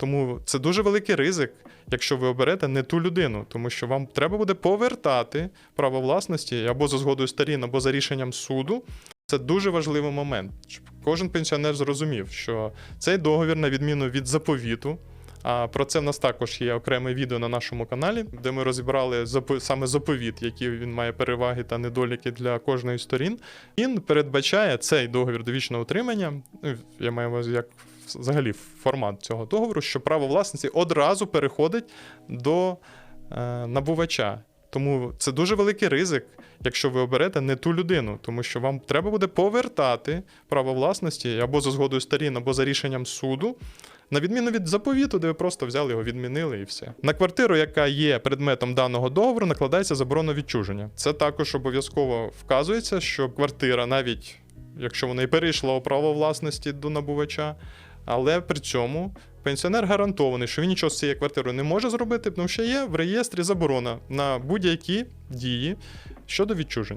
Тому це дуже великий ризик, якщо ви оберете не ту людину, тому що вам треба буде повертати право власності або за згодою сторін, або за рішенням суду. Це дуже важливий момент, щоб кожен пенсіонер зрозумів, що цей договір, на відміну від заповіту, а про це в нас також є окреме відео на нашому каналі, де ми розібрали саме заповіт, які він має переваги та недоліки для кожної сторін. Він передбачає цей договір довічного утримання. ну, Я маю увазі, як взагалі формат цього договору, що право власності одразу переходить до е, набувача. Тому це дуже великий ризик, якщо ви оберете не ту людину, тому що вам треба буде повертати право власності або за згодою сторін, або за рішенням суду. На відміну від заповіту, де ви просто взяли його, відмінили і все. На квартиру, яка є предметом даного договору, накладається заборона відчуження. Це також обов'язково вказується, що квартира, навіть якщо вона і перейшла у право власності до набувача, але при цьому пенсіонер гарантований, що він нічого з цією квартирою не може зробити, тому що є в реєстрі заборона на будь-які дії щодо відчуження.